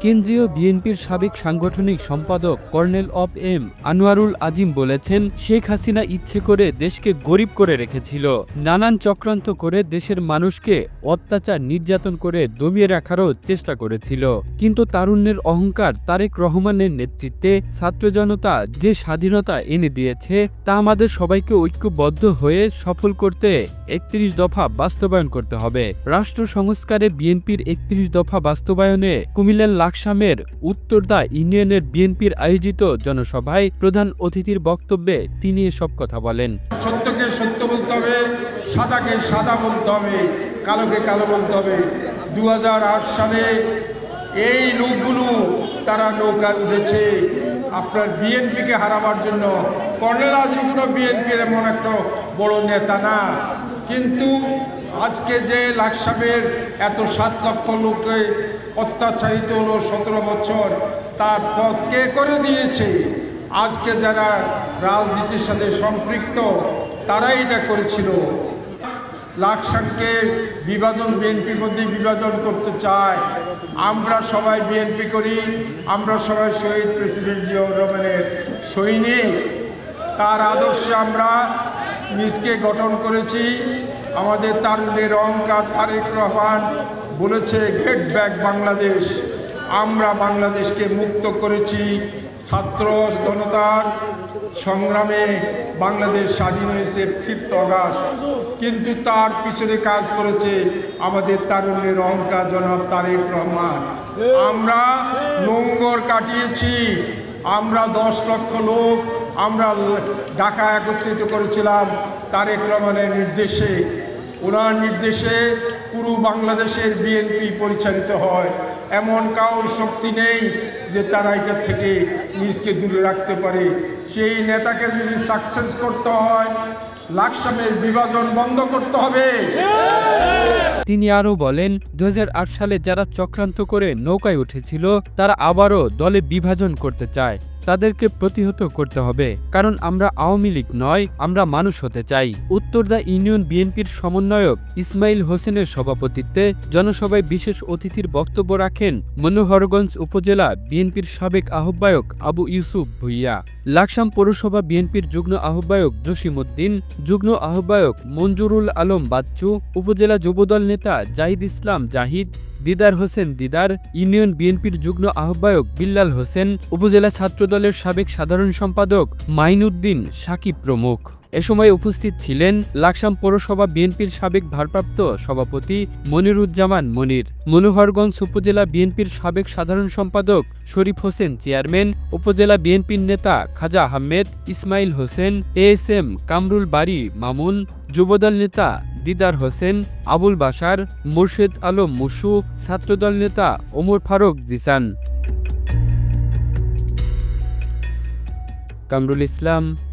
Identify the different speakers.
Speaker 1: কেন্দ্রীয় বিএনপির সাবেক সাংগঠনিক সম্পাদক কর্নেল অফ এম আনোয়ারুল আজিম বলেছেন, শেখ হাসিনা ইচ্ছে করে দেশকে গরিব করে রেখেছিল। নানান চক্রান্ত করে দেশের মানুষকে অত্যাচার নির্যাতন করে দমিয়ে রাখারও চেষ্টা করেছিল। কিন্তু তারুণ্যের অহংকার তারেক রহমানের নেতৃত্বে ছাত্র জনতা যে স্বাধীনতা এনে দিয়েছে, তা আমাদের সবাইকে ঐক্যবদ্ধ হয়ে সফল করতে একত্রিশ দফা বাস্তবায়ন করতে হবে। রাষ্ট্র সংস্কারে বিএনপির একত্রিশ দফা বাস্তবায়নে কুমিল্লার লাকসামের উত্তরদা ইউনিয়নের বিএনপির আয়োজিত জনসভায় প্রধান অতিথির বক্তব্যে তিনি এসব কথা বলেন।
Speaker 2: সত্যকে সত্য বলতে হবে, সাদাকে সাদা বলতে হবে, কালোকে কালো বলতে হবে। দু হাজার আট সালে এই লোকগুলো, তারা নৌকায় উঠেছে। আপনার বিএনপিকে হারাবার জন্য কর্নেল আজিম কোনো বিএনপির এমন একটা বড় নেতা না। কিন্তু আজকে যে লাকসামের এত সাত লক্ষ লোককে অত্যাচারিত হলো সতেরো বছর, তার পথ কে করে দিয়েছে আজকে যারা রাজনীতির সাথে সম্পৃক্ত, তারাই এটা করেছিল। লাকসামকে বিভাজন বিএনপি মধ্যে বিভাজন করতে চায়। আমরা সবাই বিএনপি করি, আমরা সবাই শহীদ প্রেসিডেন্ট জিয়াউর রহমানের সৈনিক। তার আদর্শে আমরা নিজকে গঠন করেছি। আমাদের তারুণ্যের অহংকার তারেক রহমান বলেছে গেট ব্যাক বাংলাদেশ। আমরা বাংলাদেশকে মুক্ত করেছি। ছাত্র জনতার সংগ্রামে বাংলাদেশ স্বাধীন হয়েছে ফিফথ অগাস্ট। কিন্তু তার পিছনে কাজ করেছে আমাদের তারুণ্যের অহংকার জনাব তারেক রহমান। আমরা নোংর কাটিয়েছি। আমরা দশ লক্ষ লোক আমরা ঢাকা একত্রিত করেছিলাম তারেক রহমানের নির্দেশে। ওনার নির্দেশে পুরো বাংলাদেশের বিএনপি পরিচালিত হয়। এমন কাউর শক্তি নেই যে তারা এটার থেকে নিজকে দূরে রাখতে পারে। সেই নেতাকে যদি সাকসেস করতে হয়, লাকসামের বিভাজন বন্ধ করতে হবে।
Speaker 1: তিনি আরও বলেন দু সালে যারা চক্রান্ত করে নৌকায় উঠেছিল, তারা আবারও দলে বিভাজন করতে চায়। তাদেরকে প্রতিহত করতে হবে, কারণ আমরা আওয়ামী লীগ নয়, আমরা মানুষ হতে চাই। উত্তরদা ইউনিয়ন বিএনপির সমন্বয়ক ইসমাইল হোসেনের সভাপতিত্বে জনসভায় বিশেষ অতিথির বক্তব্য রাখেন মনোহরগঞ্জ উপজেলা বিএনপির সাবেক আহ্বায়ক আবু ইউসুফ ভুইয়া। লাকসাম পৌরসভা বিএনপির যুগ্ম আহ্বায়ক জসিমউদ্দিন, যুগ্ম আহ্বায়ক মঞ্জুরুল আলম বাচ্চু, উপজেলা যুবদল নেতা জাহিদ ইসলাম জাহিদ, দিদার হোসেন দিদার, ইউনিয়ন বিএনপির যুগ্ম আহ্বায়ক বিল্লাল হোসেন, উপজেলা ছাত্রদলের সাবেক সাধারণ সম্পাদক মাইনুদ্দিন সাকিব প্রমুখ। এ সময় উপস্থিত ছিলেন লাকসাম পৌরসভা বিএনপির সাবেক ভারপ্রাপ্ত সভাপতি মনিরুজ্জামান মনির, মনোহরগঞ্জ উপজেলা বিএনপির সাবেক সাধারণ সম্পাদক শরীফ হোসেন চেয়ারম্যান, উপজেলা বিএনপির নেতা Khaja Ahmed, Ismail Hossain A S M Kamrul বাড়ি মামুন, যুবদল নেতা দিদার হোসেন, আবুল বাসার মুর্শেদ আলম মুসু, ছাত্রদল নেতা Omar Faruk Jisan. Kamrul Islam